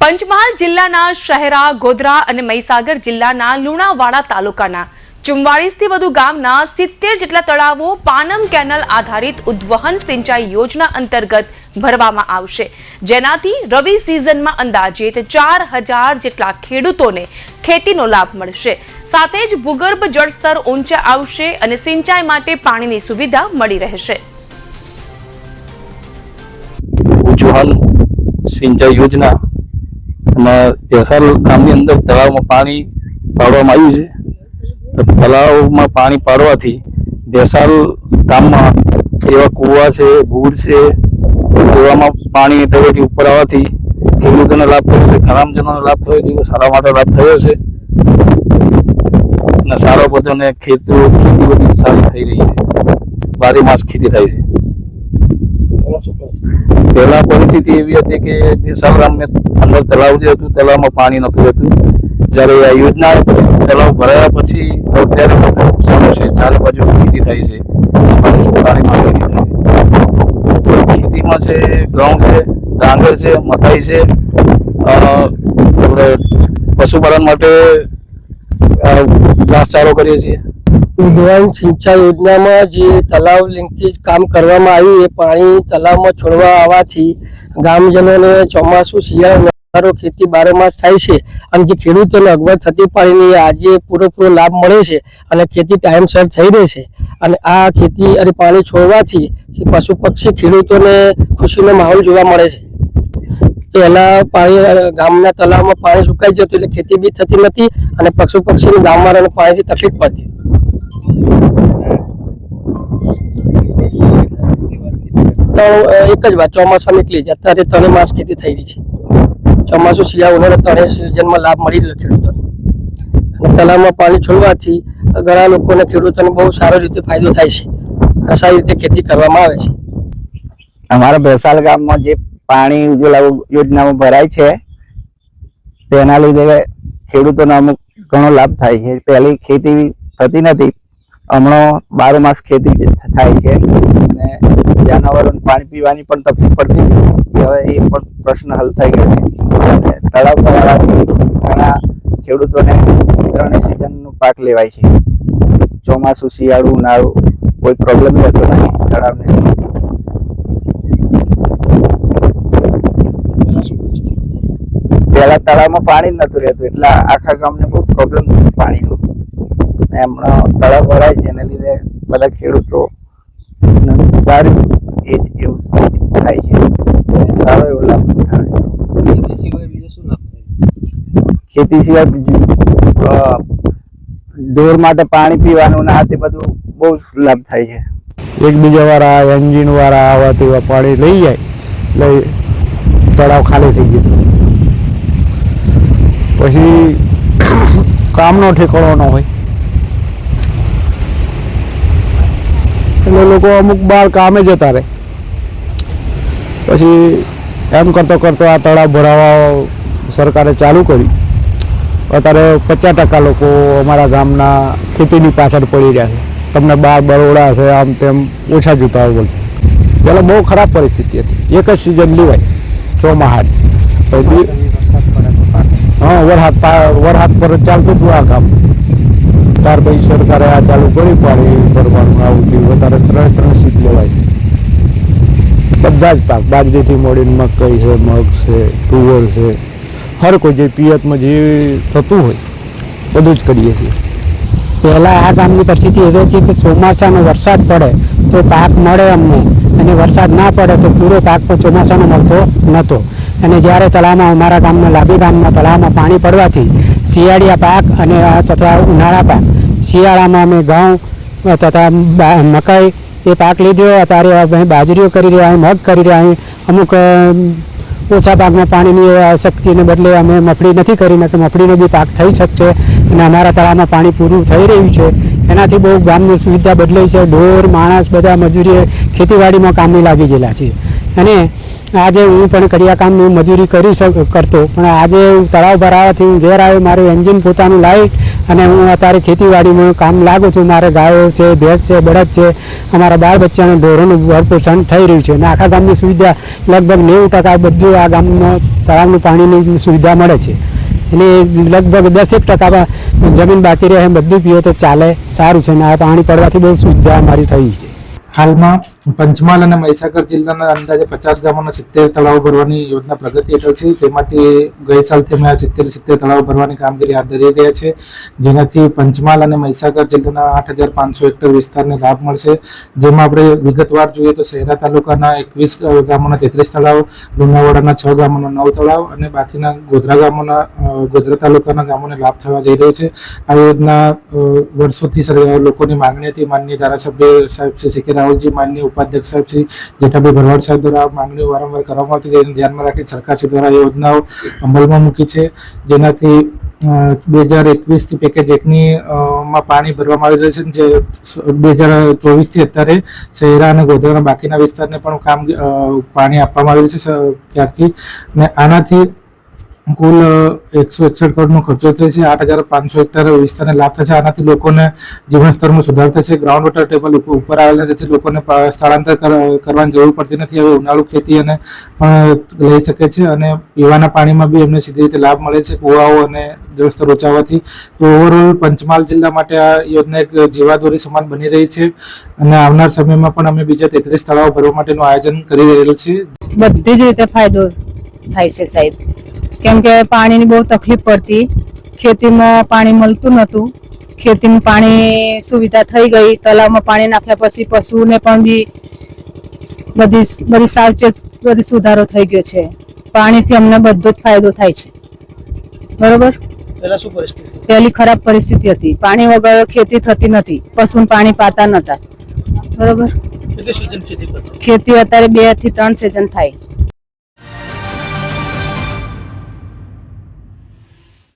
પંચમહાલ જિલ્લાના શહેરા, ગોધરા અને મહીસાગર જિલ્લાના લુણાવાડા તાલુકાના ચુમ્વાળીસથી વધુ ગામના સિત્તેર જેટલા તળાવો પાનમ કેનલ આધારિત ઉદ્વહન સિંચાઈ યોજના અંતર્ગત ભરવામાં આવશે. જેનાથી રવિ સિઝનમાં અંદાજિત ચાર હજાર જેટલા ખેડૂતોને ખેતીનો લાભ મળશે. સાથે જ ભૂગર્ભ જળસ્તર ઊંચા આવશે અને સિંચાઈ માટે પાણીની સુવિધા મળી રહેશે. ઉજ્જવલ સિંચાઈ યોજના અને ભેસાલ ગામની અંદર તળાવમાં પાણી પાડવામાં આવ્યું છે. તો તળાવમાં પાણી પાડવાથી ભેસાલ ગામમાં જેવા કુવા છે ભૂર છે, કુવામાં પાણી તળેટી ઉપર આવવાથી ખેડૂતોને લાભ થયો છે, ગ્રામજનોને લાભ થયો છે સારા માટે લાભ થયો છે. અને સારો બધાને ખેતી ખેતી બધી સારી થઈ રહી છે. બારે માસ ખેતી થાય છે. પહેલા પરિસ્થિતિ એવી હતી કે ગામને અંદર તલાવ જે હતું તલાવમાં પાણી નથી હતું જ્યારે આ યોજના તલાવ ભરાયા પછી અત્યારે સારું છે. ચારે બાજુ ખેતી થાય છે. ખેતીમાં છે, ઘઉં છે, ડાંગર છે, મકાઈ છે. આપણે પશુપાલન માટે ઘાસચારો કરીએ છીએ. ઉદ્વહન સિંચાઈ યોજનામાં જે તલાવ લિંકેજ કામ કરવામાં આવ્યું, એ પાણી તલાવમાં છોડવા આવવાથી ગામજનોને ચોમાસું, શિયાળો ઉનાળો ખેતી બારેમાસ થાય છે. અને જે ખેડૂતોને અગવડ થતી પાણીની આજે પૂરેપૂરો લાભ મળે છે અને ખેતી ટાઈમસર થઈ રહે છે. અને આ ખેતી અને પાણી છોડવાથી પશુ પક્ષી, ખેડૂતોને ખુશીનો માહોલ જોવા મળે છે. પહેલા પાણી ગામના તલાવમાં પાણી સુકાઈ જતું એટલે ખેતી બી થતી નથી અને પશુ પક્ષીને ગામવાળાને પાણીથી તકલીફ પડતી. ત્રણ એક જ વાત, ચોમાસામાં એકલી જ. અત્યારે ત્રણે માસ ખેતી થઈ રહી છે. ચોમાસું શિયાળો ઉનાળો ત્રણેય સિઝનમાં લાભ મળી રહ્યો ખેડૂતોને. અને તલાવમાં પાણી છોડવાથી ઘણા લોકોને ખેડૂતોને બહુ સારો રીતે ફાયદો થાય છે. સારી રીતે ખેતી કરવામાં આવે છે. અમારા ભેસાલ ગામમાં જે પાણી ઉજ્જવલા યોજનામાં ભરાય છે, તેના લીધે ખેડૂતોને અમુક ઘણો લાભ થાય છે. પહેલી ખેતી થતી નથી હમણાં બારો માસ ખેતી થાય છે. અને જાનવરોને પાણી પીવાની પણ તકલીફ પડતી હતી. હવે એ પણ પ્રશ્ન હલ થઈ ગયો છે. અને તળાવ ભરાવાથી ઘણા ખેડૂતોને ત્રણેય સિઝનનો પાક લેવાય છે. ચોમાસું, શિયાળું, ઉનાળું કોઈ પ્રોબ્લેમ રહેતો નથી તળાવને પહેલા તળાવમાં પાણી જ નતું રહેતું. એટલે આખા ગામને બહુ પ્રોબ્લેમ થતો પાણીનો. ને હમણાં તળાવ ભરાય છે એને લીધે બધા ખેડૂતો સારું એ જ એવું થાય છે. સારો એવો લાભ છે. ખેતી સિવાય બીજું ઢોર માટે પાણી પીવાનું ને આ તે બધું બહુ લાભ થાય છે. એકબીજા વાળા એન્જિન વાળા આવા તેવા પાણી લઈ જાય એટલે તળાવ ખાલી થઈ ગયું. પછી કામનો ઠેકાણો ન હોય. એટલે લોકો અમુક બાર કામે જતા રહે. પછી એમ કરતો કરતો આ તળાવ ભરાવા સરકારે ચાલુ કરી અત્યારે પચાસ ટકા લોકો અમારા ગામના ખેતીની પાછળ પડી રહ્યા છે. તમને બાર બરોડા છે આમ તેમ ઓછા જોતા હોય પેલા પહેલાં બહુ ખરાબ પરિસ્થિતિ હતી. એક જ સિઝન લેવાય ચોમાહાટ પછી હા વરસાદ વરસાદ પર ચાલતું હતું આ કામ. ત્યાર પછી સરકારે આ ચાલુ કરી પાડી ભરવાનું આવું થયું. વધારે ત્રણ ત્રણ સીટ લેવાય. બધા જ પાક. બાજરીથી મોડીને મકાઈ છે, મગ છે, તુવર છે. હર કોઈ જે પિયતમાં જે થતું હોય, બધું જ કરીએ છીએ. પહેલાં આ ગામની પરિસ્થિતિ એવી હતી કે ચોમાસાનો વરસાદ પડે તો પાક મળે અમને. અને વરસાદ ના પડે તો પૂરો પાક પણ ચોમાસાનો મળતો નહોતો. અને જ્યારે તળાવમાં અમારા ગામના લાંબી ગામના તળાવમાં પાણી પડવાથી શિયાળિયા પાક અને તથા ઉનાળા પાક શિયાળામાં અમે ઘઉં તથા મકાઈ, એ પાક લીધો, અત્યારે બાજરીઓ કરી રહ્યા અહીં મગ કરી રહ્યા અહીં અમુક ઓછા પાકમાં પાણીની શક્તિને બદલે અમે મફળી નથી કરી નથી મફળીનો બી પાક થઈ શકશે. અને અમારા તળાવમાં પાણી પૂરું થઈ રહ્યું છે. એનાથી બહુ ગામની સુવિધા બદલાઈ છે. ઢોર, માણસ બધા મજૂરીએ ખેતીવાડીમાં કામે લાગી ગયેલા છે. અને આજે હું પણ કડિયા કામની મજૂરી કરી શક, કરતો. પણ આજે હું તળાવ ભરાવાથી હું ઘેર આવ્યો, મારું એન્જિન પોતાનું લાવી અને હું અત્યારે ખેતીવાડીમાં કામ લાગુ છું. મારે ગાયો છે, ભેંસ છે, બળદ છે. અમારા બાળ બચ્ચાને ઢોરોનું ભરપોષણ થઈ રહ્યું છે. અને આખા ગામની સુવિધા લગભગ નેવું ટકા બધું આ ગામમાં તળાવનું પાણીની સુવિધા મળે છે. અને લગભગ દસેક ટકા જમીન બાકી રહે બધું પીએ તો ચાલે, સારું છે. અને આ પાણી પડવાથી બહુ સુવિધા અમારી થઈ છે. હાલમાં પંચમહાલ અને મહીસાગર જિલ્લાના અંદાજે પચાસ ગામોના સિત્તેર તળાવ ભરવાની યોજના પ્રગતિ હેઠળ છે. તેમાંથી ગઈ સાલથી અમે આ સિત્તેર સિત્તેર તળાવો ભરવાની કામગીરી હાથ ધરી રહ્યા છે જેનાથી પંચમહાલ અને મહીસાગર જિલ્લાના આઠ હજાર પાંચસો હેક્ટર વિસ્તારને લાભ મળશે. જેમાં આપણે વિગતવાર જોઈએ તો શહેરા તાલુકાના એકવીસ ગામોના તેત્રીસ તળાવ, લુણાવાડાના છ ગામોના નવ તળાવ અને બાકીના ગોધરા ગામોના ગોધરા તાલુકાના ગામોને લાભ થવા જઈ રહ્યો છે. આ યોજના વર્ષોથી લોકોની માંગણી હતી. માનનીય ધારાસભ્ય સાહેબ શ્રી કે રાહુલજી, માનનીય ઉપાધ્યક્ષ સાહેબ શ્રી જેઠાભાઈ ભરવાડ સાહેબ દ્વારા માંગણીઓ વારંવાર કરવામાં આવતી તેને ધ્યાનમાં રાખી સરકારશ્રી દ્વારા યોજનાઓ અમલમાં મૂકી છે. જેનાથી બે હજાર એકવીસથી પેકેજ એકની માં પાણી ભરવામાં આવી રહ્યું છે. જે બે હજાર ચોવીસથી અત્યારે શહેરા અને ગોધરાના બાકીના વિસ્તારને પણ કામ પાણી આપવામાં આવ્યું છે ક્યારથી? ને આનાથી કુલ એકસો એકસઠ કરોડનો ખર્ચો થયો છે, આઠ હજાર પાંચસો હેક્ટર વિસ્તારને લાભ થશે. આનાથી લોકોને જીવન સ્તરમાં સુધાર થશે. ગ્રાઉન્ડ વોટર ટેબલ ઉપ- ઉપર આવેલા તેથી લોકોને સ્થળાંતર કરવાની જરૂર પડતી નથી. હવે ઉનાળુ ખેતી અને પણ લઈ શકે છે અને પીવાના પાણીમાં બી એમને સીધી રીતે લાભ મળે છે, કુવાઓ અને જળસ્તર ઓછાવાથી. તો ઓવરઓલ પંચમહાલ જિલ્લા માટે આ યોજના એક જીવાદોરી સમાન બની રહી છે અને આવનાર સમયમાં પણ અમે બીજા તેત્રીસ તળાવ ભરવા માટેનું આયોજન કરી રહેલું છે બધી જ રીતે ફાયદો થાય છે સાહેબ. કેમ કે પાણીની બહુ તકલીફ પડતી. ખેતીમાં પાણી મળતું નહોતું. ખેતીમાં પાણી સુવિધા થઈ ગઈ. તલાવમાં પાણી નાખ્યા પછી પશુને પણ બી બધી બધી સાવચેત બધી સુધારો થઈ ગયો છે. પાણીથી અમને બધો જ ફાયદો થાય છે. બરોબર? પહેલા ખરાબ પરિસ્થિતિ હતી. પાણી વગર ખેતી થતી નથી. પશુને પાણી પાતા નહોતા બરોબર? ખેતી અત્યારે બેથી ત્રણ સિઝન થાય.